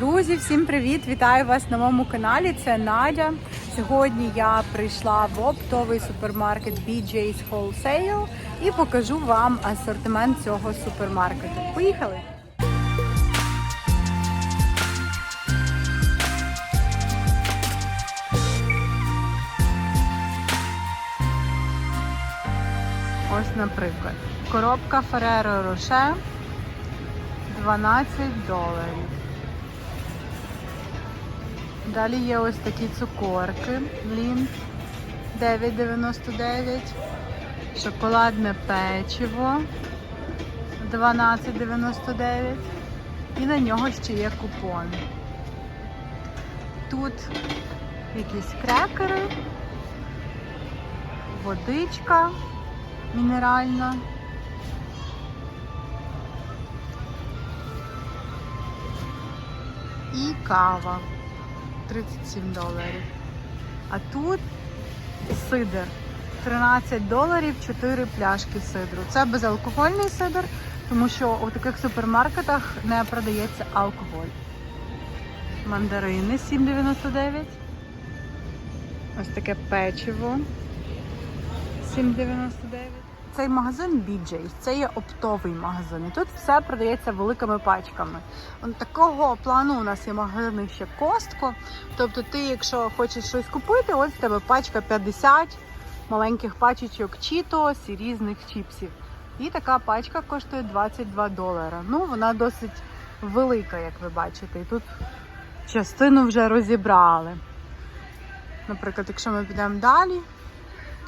Друзі, всім привіт! Вітаю вас на моєму каналі. Це Надя. Сьогодні я прийшла в оптовий супермаркет BJ's Wholesale і покажу вам асортимент цього супермаркету. Поїхали! Ось, наприклад, коробка Ferrero Rocher 12 доларів. Далі є ось такі цукорки Лінт 9,99. Шоколадне печиво 12,99. І на нього ще є купон. Тут якісь крекери, водичка мінеральна. І кава 37 доларів. А тут сидр 13 доларів 4 пляшки сидру. Це безалкогольний сидр, тому що у таких супермаркетах не продається алкоголь. Мандарини 7,99. Ось таке печиво 7,99. Цей магазин BJ's, це є оптовий магазин. І тут все продається великими пачками. Такого плану у нас є магазини ще Костко. Тобто ти, якщо хочеш щось купити, ось в тебе пачка 50 маленьких пачечок Cheetos і різних чіпсів. І така пачка коштує 22 долара. Ну, вона досить велика, як ви бачите. І тут частину вже розібрали. Наприклад, якщо ми підемо далі,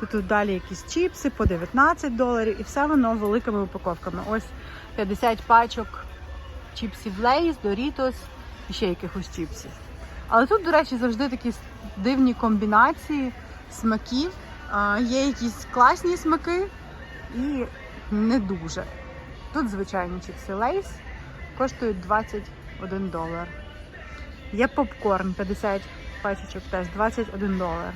то тут далі якісь чіпси по 19 доларів і все воно великими упаковками. Ось 50 пачок чіпсів Лейс, Doritos і ще якихось чіпсів. Але тут, до речі, завжди такі дивні комбінації смаків. А, Є якісь класні смаки і не дуже. Тут звичайні чіпси Лейс коштують 21 долар. Є попкорн 50 пачечок теж 21 долар.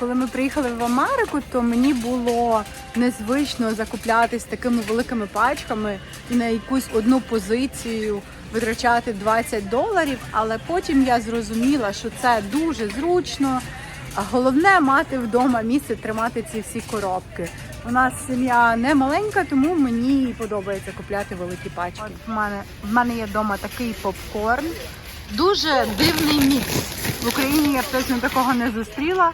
Коли ми приїхали в Америку, то мені було незвично закуплятись такими великими пачками і на якусь одну позицію витрачати 20 доларів. Але потім я зрозуміла, що це дуже зручно. А головне мати вдома місце тримати ці всі коробки. У нас сім'я не маленька, тому мені подобається купляти великі пачки. От в мене в мене є вдома такий попкорн. Дуже дивний мікс. В Україні я б точно такого не зустріла.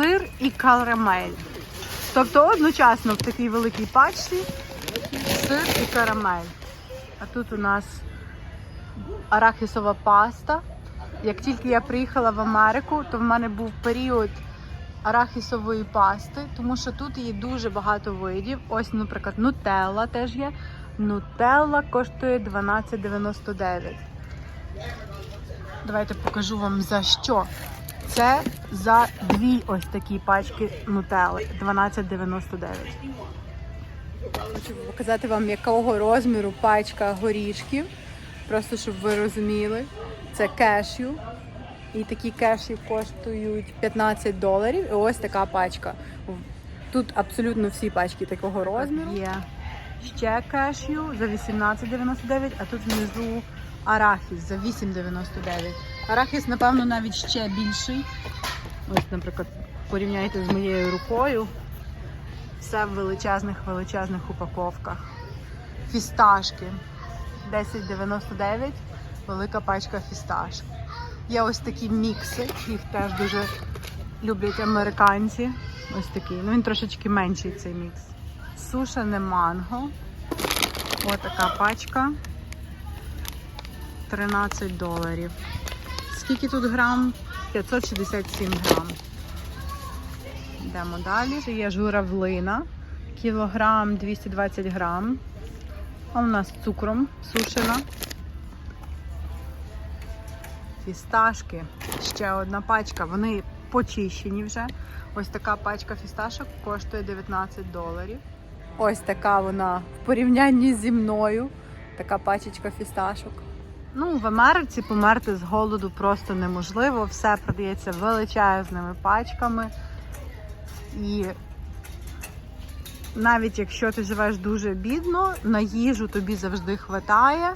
Сир і карамель. Тобто одночасно в такій великій пачці сир і карамель. А тут у нас арахісова паста. Як тільки я приїхала в Америку, то в мене був період арахісової пасти, тому що тут є дуже багато видів. Ось, наприклад, нутелла теж є. Нутелла коштує 12,99. Давайте покажу вам за що. Це за дві ось такі пачки нутелли 12,99. Хочу показати вам, якого розміру пачка горішків. Просто щоб ви розуміли. Це кешю. І такі кеші коштують 15 доларів. І ось така пачка. Тут абсолютно всі пачки такого розміру. Є ще кешю за 18,99, а тут внизу арахіс за 8,99. Арахіс, напевно, навіть ще більший. Ось, наприклад, порівняйте з моєю рукою. Все в величезних величезних упаковках. Фісташки 10,99, велика пачка фісташок. Є ось такі мікси, їх теж дуже люблять американці. Ось такий. Ну він трошечки менший цей мікс. Сушене манго. Ось така пачка. 13 доларів. Скільки тут грам? 567 грам. Йдемо далі. Це є журавлина. Кілограм 220 грам. А у нас цукром сушена. Фісташки. Ще одна пачка. Вони почищені вже. Ось така пачка фісташок коштує 19 доларів. Ось така вона в порівнянні зі мною. Така пачечка фісташок. Ну, в Америці померти з голоду просто неможливо. Все продається величезними пачками. І навіть якщо ти живеш дуже бідно, на їжу тобі завжди хватає.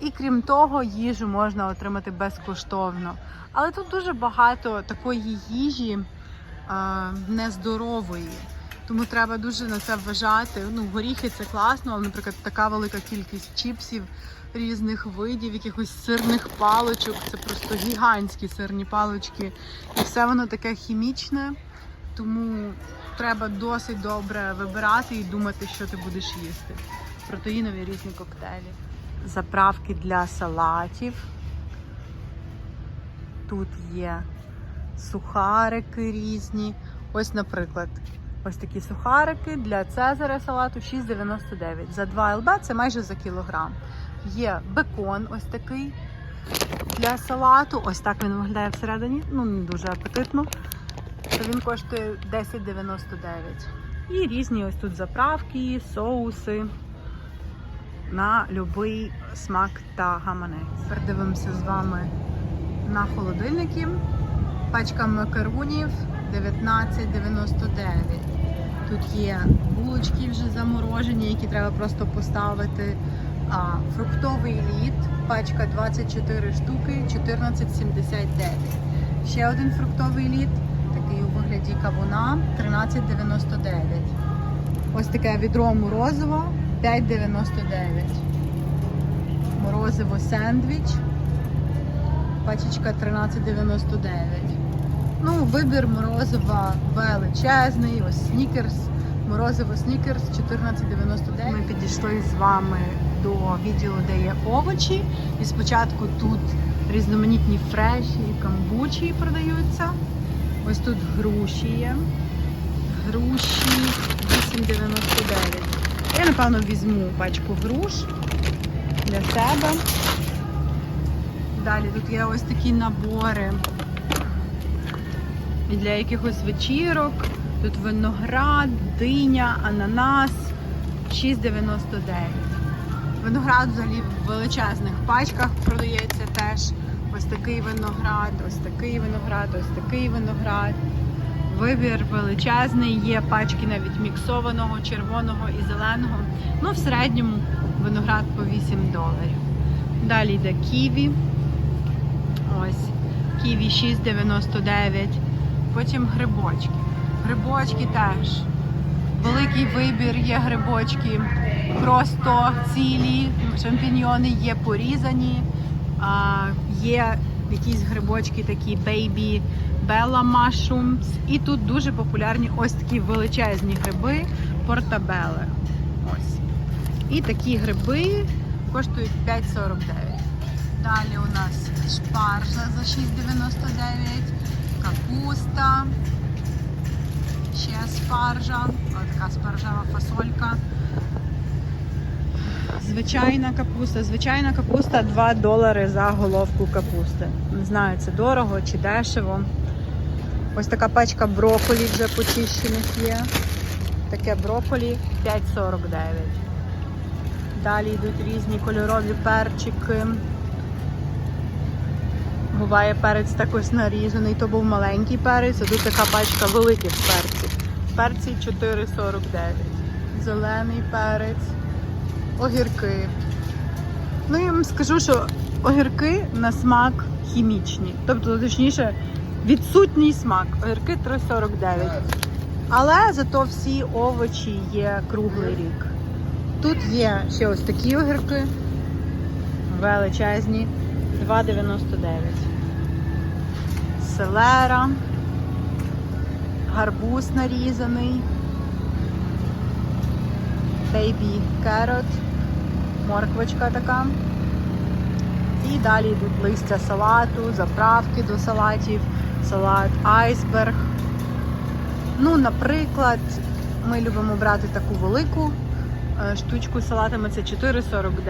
І крім того, їжу можна отримати безкоштовно. Але тут дуже багато такої їжі а, нездорової. Тому треба дуже на це вважати. Ну, горіхи це класно, але, наприклад, така велика кількість чіпсів різних видів, якихось сирних паличок. Це просто гігантські сирні палички. І все воно таке хімічне. Тому треба досить добре вибирати і думати, що ти будеш їсти. Протеїнові різні коктейлі. Заправки для салатів. Тут є сухарики різні. Ось, наприклад, ось такі сухарики для Цезаря салату 6,99. За 2 ЛБ це майже за кілограм. Є бекон ось такий для салату. Ось так він виглядає всередині. Ну, не дуже апетитно. То він коштує 10,99. І різні ось тут заправки, соуси на будь-який смак та гаманець. Тепер дивимося з вами на холодильники. Пачка макаронів 19,99. Тут є булочки вже заморожені, які треба просто поставити. А, фруктовий лід, пачка 24 штуки, 14,79. Ще один фруктовий лід, такий у вигляді кавуна, 13,99. Ось таке відро морозиво 5,99. Морозиво сендвіч. Пачечка 13,99. Ну, вибір морозива величезний, ось снікерс. Морозиво снікерс 14,99. Ми підійшли з вами до відділу, де є овочі. І спочатку тут різноманітні фреші і камбучі продаються. Ось тут груші є. Груші 8,99. Я, напевно, візьму пачку груш для себе. Далі тут є ось такі набори і для якихось вечірок. Тут виноград, диня, ананас 6,99. Виноград взагалі в величезних пачках продається теж. Ось такий виноград, ось такий виноград, ось такий виноград. Вибір величезний, є пачки навіть міксованого, червоного і зеленого. Ну, в середньому виноград по 8 доларів. Далі йде ківі. Ось, ківі 6,99. Потім грибочки. Грибочки теж. Великий вибір є грибочки, просто цілі, шампіньйони є порізані, є якісь грибочки такі baby bella mushrooms. І тут дуже популярні ось такі величезні гриби портабели. Ось. І такі гриби коштують 5,49. Далі у нас шпаржа за 6,99, капуста, ще спаржа, така спаржева фасолька. Звичайна капуста. Звичайна капуста 2 долари за головку капусти. Не знаю, це дорого чи дешево. Ось така пачка брокколі вже почищених є. Таке брокколі 5,49. Далі йдуть різні кольорові перчики. Буває перець також нарізаний, то був маленький перець, а тут така пачка великих перців. Перці 4,49. Зелений перець, огірки. Ну я вам скажу, що огірки на смак хімічні. Тобто, точніше, відсутній смак. Огірки 3,49. Але зато всі овочі є круглий рік. Тут є ще ось такі огірки. Величезні. 2,99. Селера. Гарбуз нарізаний. Бейбі керот. Морквочка така. І далі йдуть листя салату, заправки до салатів, салат айсберг. Ну, наприклад, ми любимо брати таку велику е, штучку з салатами. Це 4,49.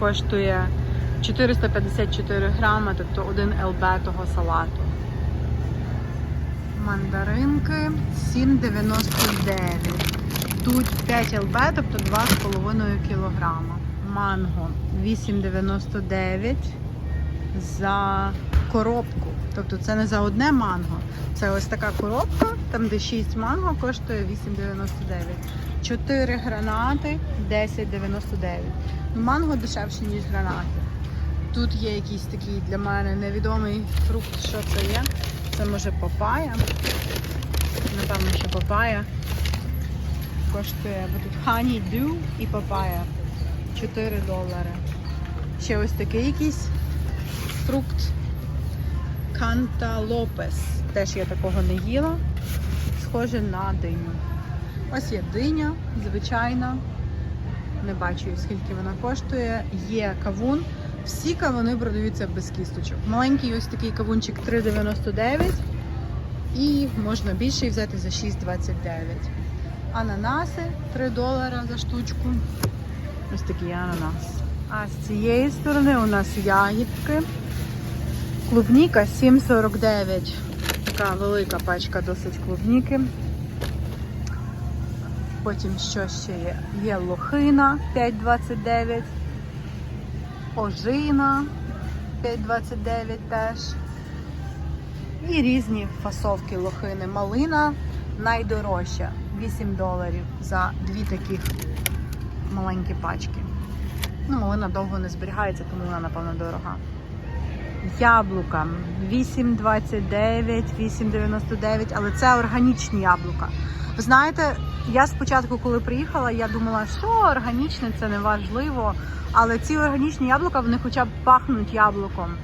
Коштує 454 грами, тобто 1 ЛБ того салату. Мандаринки 7,99. Тут 5 ЛБ, тобто 2,5 кілограма. Манго 8,99 за коробку. Тобто це не за одне манго. Це ось така коробка, там де 6 манго коштує 8,99. 4 гранати 10,99. Ну, манго дешевше, ніж гранати. Тут є якийсь такий для мене невідомий фрукт, що це є. Це може папая. Напевно, що папая. Коштує, тут honeydew і папая. 4 долари. Ще ось такий якийсь фрукт. Канталопес. Теж я такого не їла. Схоже на диню. Ось є диня, звичайна. Не бачу, скільки вона коштує. Є кавун. Всі кавуни продаються без кісточок. Маленький ось такий кавунчик 3,99 і можна більший взяти за 6,29. Ананаси 3 долара за штучку. Ось такий ананас. А з цієї сторони у нас ягідки. Клубніка 7,49. Така велика пачка досить клубніки. Потім що ще є? Є лохина 5,29. Ожина 5,29 теж. І різні фасовки лохини. Малина найдорожча 8 доларів за дві таких маленькі пачки. Ну, малина довго не зберігається, тому вона, напевно, дорога. Яблука 8,29, 8,99, але це органічні яблука. Знаєте, я спочатку, коли приїхала, я думала, що органічне це не важливо. Але ці органічні яблука, вони хоча б пахнуть яблуком.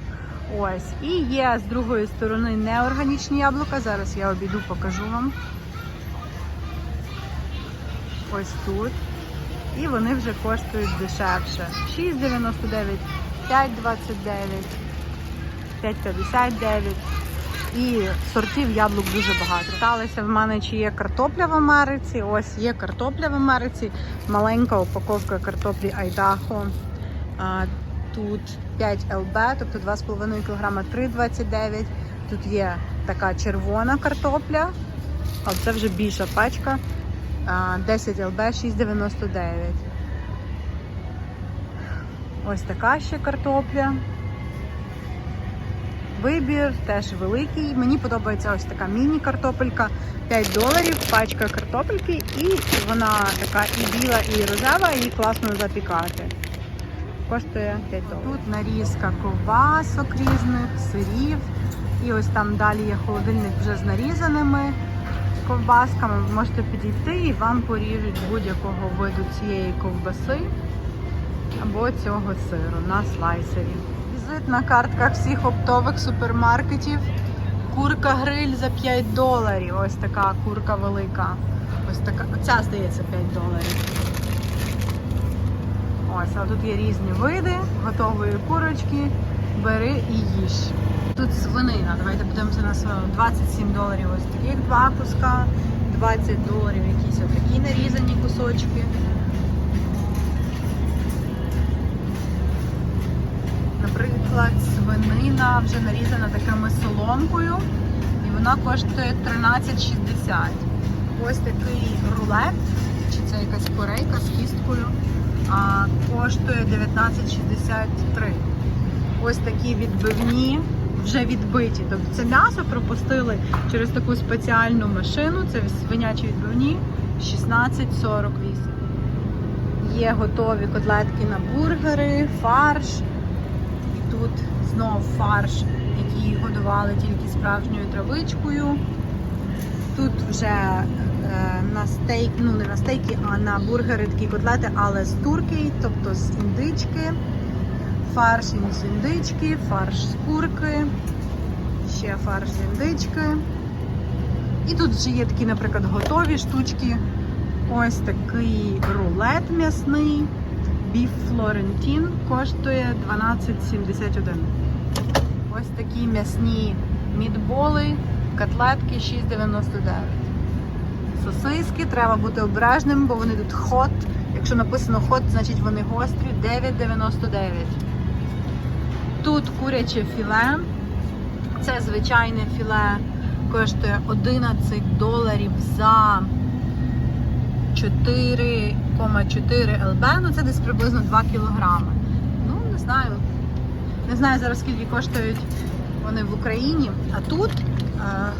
Ось. І є з другої сторони неорганічні яблука. Зараз я обійду, покажу вам. Ось тут. І вони вже коштують дешевше. 6,99, 5,29, 5,59. І сортів яблук дуже багато. Питалися в мене, чи є картопля в Америці. Ось є картопля в Америці. Маленька упаковка картоплі Айдахо. Тут 5 ЛБ, тобто 2,5 кг 3,29. Тут є така червона картопля, а це вже більша пачка. 10 ЛБ 6,99. Ось така ще картопля. Вибір теж великий. Мені подобається ось така міні-картопелька. 5 доларів, пачка картопельки, і вона така і біла, і рожева, і класно запікати. Коштує 5 доларів. Тут нарізка ковбасок різних, сирів. І ось там далі є холодильник вже з нарізаними ковбасками. Ви можете підійти і вам поріжуть будь-якого виду цієї ковбаси або цього сиру на слайсері. Візитна картка всіх оптових супермаркетів. Курка гриль за 5 доларів. Ось така курка велика. Ось така. Ця здається 5 доларів. Ось, а тут є різні види готової курочки. Бери і їж. Тут свинина. Давайте подивимося на свинину. 27 доларів ось таких два куска, 20 доларів якісь отакі нарізані кусочки. Свинина вже нарізана такими соломкою, і вона коштує 13,60. Ось такий рулет, чи це якась корейка з кісткою, а, коштує 19,63. Ось такі відбивні, вже відбиті. Тобто це м'ясо пропустили через таку спеціальну машину. Це свинячі відбивні 16,48. Є готові котлетки на бургери, фарш. І тут знов фарш, який годували тільки справжньою травичкою. Тут вже е, на стейк, ну не на стейки, а на бургери такі котлети, але з турки, тобто з індички. Фарш із індички, фарш з курки, ще фарш з індички. І тут вже є такі, наприклад, готові штучки. Ось такий рулет м'ясний. Біф Флорентін коштує 12,71. Ось такі м'ясні мідболи, котлетки 6,99. Сосиски треба бути обережним, бо вони тут хот. Якщо написано хот, значить вони гострі 9,99. Тут куряче філе. Це звичайне філе коштує 11 доларів за 4,4 ЛБ, ну це десь приблизно 2 кілограми. Ну, не знаю. Не знаю зараз скільки коштують вони в Україні. А тут е,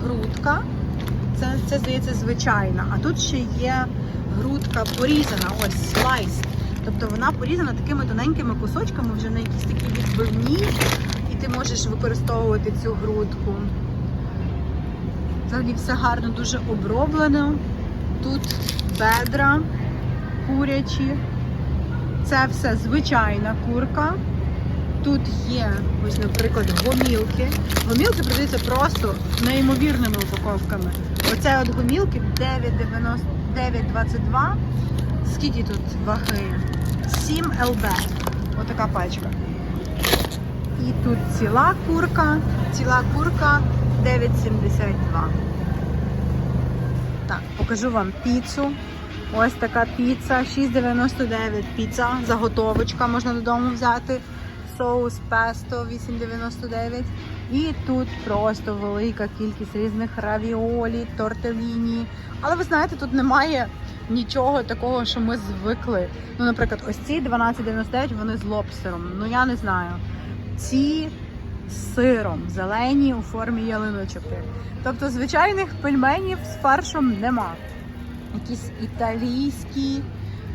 грудка, це, це здається звичайна. А тут ще є грудка порізана, ось слайс. Тобто вона порізана такими тоненькими кусочками, вже на якісь такі відбивні, і ти можеш використовувати цю грудку. Взагалі все гарно, дуже оброблено. Тут бедра курячі. Це все звичайна курка. Тут є, ось, наприклад, гомілки. Гомілки продаються просто неймовірними упаковками. Оце от гомілки 9,22. Скільки тут ваги? 7 ЛБ. Отака пачка. І тут ціла курка. Ціла курка 9,72. Так, покажу вам піцу. Ось така піца, 6,99 піца, заготовочка можна додому взяти. Соус песто 8,99. І тут просто велика кількість різних равіолі, тортеліні. Але ви знаєте, тут немає нічого такого, що ми звикли. Ну, наприклад, ось ці 12,99 вони з лобстером. Ну я не знаю. Ці з сиром, зелені у формі ялиночок. Тобто звичайних пельменів з фаршем нема. Якісь італійські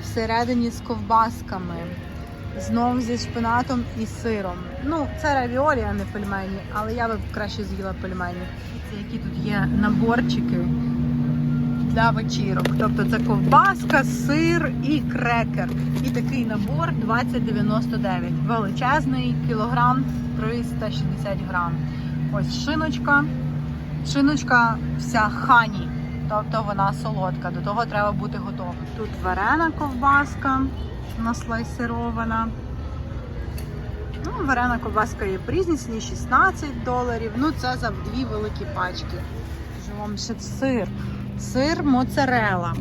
всередині з ковбасками. Знов зі шпинатом і сиром. Ну, це равіолі, а не пельмені, але я би краще з'їла пельмені. Це які тут є наборчики для вечірок. Тобто це ковбаска, сир і крекер. І такий набор 20,99. Величезний кілограм 360 грам. Ось шиночка. Шиночка вся хані. Тобто вона солодка. До того треба бути готовим. Тут варена ковбаска наслайсирована. Ну, варена ковбаска є по 16 доларів. Ну, це за дві великі пачки. Кажу вам ще сир. Сир моцарела.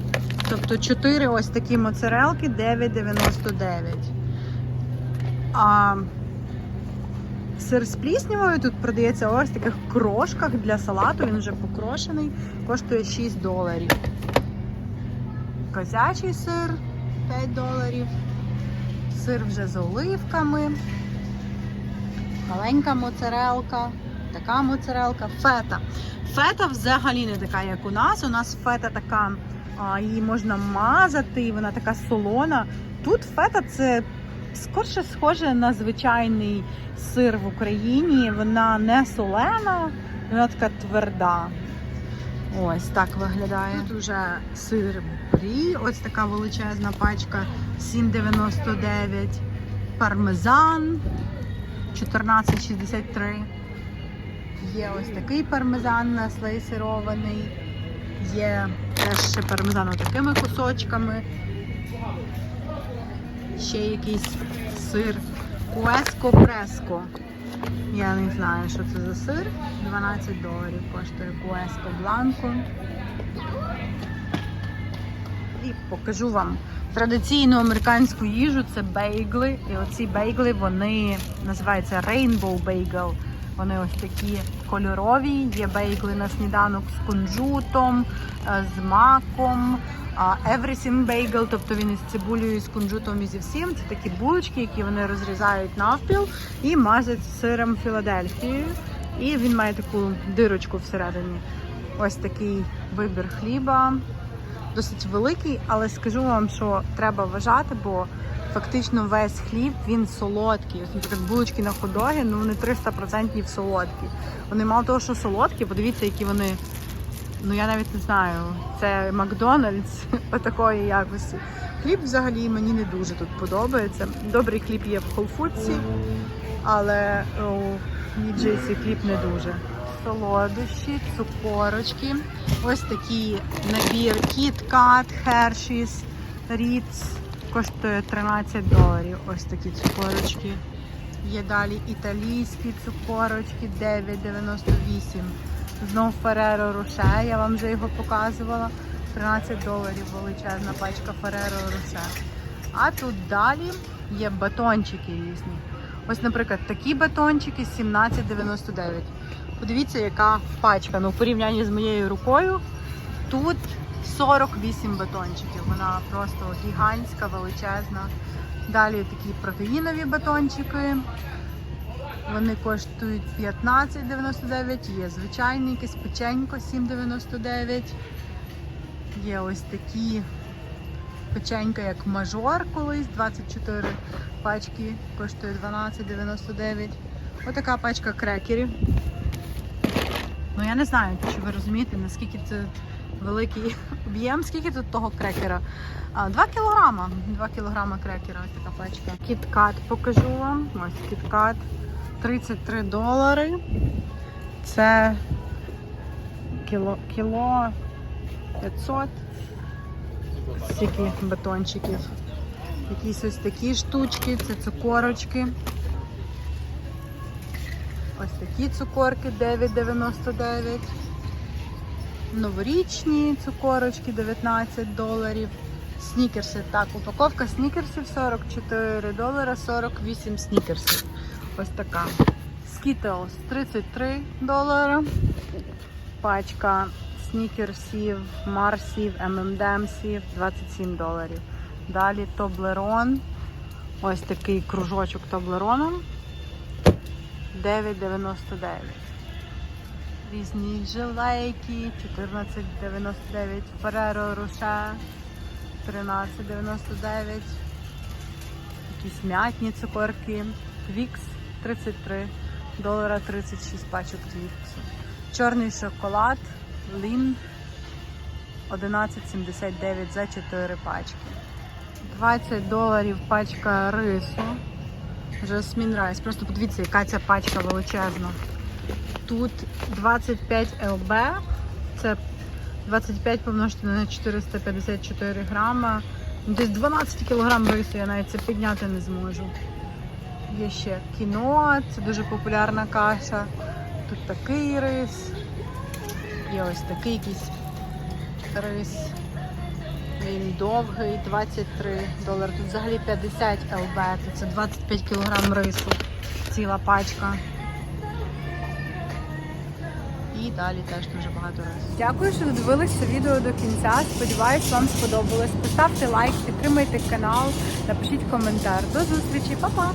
Тобто 4 ось такі моцарелки 9,99. А сир з пліснявою тут продається ось в таких крошках для салату. Він вже покрошений, коштує 6 доларів. Козячий сир 5 доларів. Сир вже з оливками. Маленька моцарелка, така моцарелка, фета. Фета взагалі не така, як у нас. У нас фета така, її можна мазати, вона така солона. Тут фета це скорше схоже на звичайний сир в Україні. Вона не солена, вона така тверда. Ось так виглядає. Тут вже сир брі, ось така величезна пачка 7,99. Пармезан 14,63. Є ось такий пармезан наслейсирований. Є теж ще пармезан такими кусочками. Ще якийсь сир Куеско Преско. Я не знаю, що це за сир. 12 доларів коштує Куеско Бланко. І покажу вам традиційну американську їжу це бейгли. І оці бейгли вони називаються Rainbow Bagel. Вони ось такі кольорові. Є бейгли на сніданок з кунжутом, е, з маком. Everything Bagel, тобто він із цибулею, з кунжутом і зі всім. Це такі булочки, які вони розрізають навпіл і мазать сиром Філадельфією. І він має таку дирочку всередині. Ось такий вибір хліба. Досить великий, але скажу вам, що треба вважати, бо фактично весь хліб він солодкий. Ось, наприклад, булочки на ходогі, ну вони 300% солодкі. Вони мало того, що солодкі, подивіться, які вони. Ну я навіть не знаю. Це Макдональдс такої якості. Хліб взагалі мені не дуже тут подобається. Добрий хліб є в Холфудсі, але у Ніджейсі хліб не дуже. Солодощі, цукорочки. Ось такий набір Kat, Hershey's, Ritz. Коштує 13 доларів. Ось такі цукорочки. Є далі італійські цукорочки 9,98. Знов Ferrero Rocher, я вам вже його показувала. 13 доларів величезна пачка Ferrero Rocher. А тут далі є батончики різні. Ось, наприклад, такі батончики 17,99. Подивіться, яка пачка. Ну, в порівнянні з моєю рукою. Тут 48 батончиків. Вона просто гігантська, величезна. Далі такі протеїнові батончики. Вони коштують 15,99. Є звичайний якийсь печенько 7,99. Є ось такі печенька, як мажор колись, 24 пачки, коштує 12,99. Отака пачка крекерів. Ну я не знаю, чи ви розумієте, наскільки це великий об'єм, скільки тут того крекера. А, 2 кілограма. 2 кілограма крекера, ось така пачка. Кіткат покажу вам. Ось кіткат. 33 долари. Це кіло, кіло 500. Стільки батончиків. Якісь ось такі штучки, це цукорочки. Ось такі цукорки 9,99. Новорічні цукорочки 19 доларів. Снікерси. Так, упаковка снікерсів 44 долара 48 снікерсів. Ось така. Skittles 33 долара. Пачка снікерсів, марсів, ММДМсів 27 доларів. Далі Тоблерон. Ось такий кружочок Тоблероном 9,99. Різні жилейки 14,99. Ferrero Rocher 13,99. Якісь м'ятні цукорки. Твікс 33 долара 36 пачок твіксу. Чорний шоколад Лін 11,79 за 4 пачки. 20 доларів пачка рису. Жасмін райс. Просто подивіться, яка ця пачка величезна. Тут 25 ЛБ. Це 25 помножити на 454 грама. Ну, Десь 12 кілограм рису, я навіть це підняти не зможу. Є ще кіно, це дуже популярна каша. Тут такий рис. Є ось такий якийсь рис. Він довгий, 23 долари. Тут взагалі 50 ЛБ, це 25 кілограм рису. Ціла пачка. І далі теж дуже багато разів. Дякую, що додивилися відео до кінця. Сподіваюсь, вам сподобалось. Поставте лайк, підтримайте канал, напишіть коментар. До зустрічі, Па-па!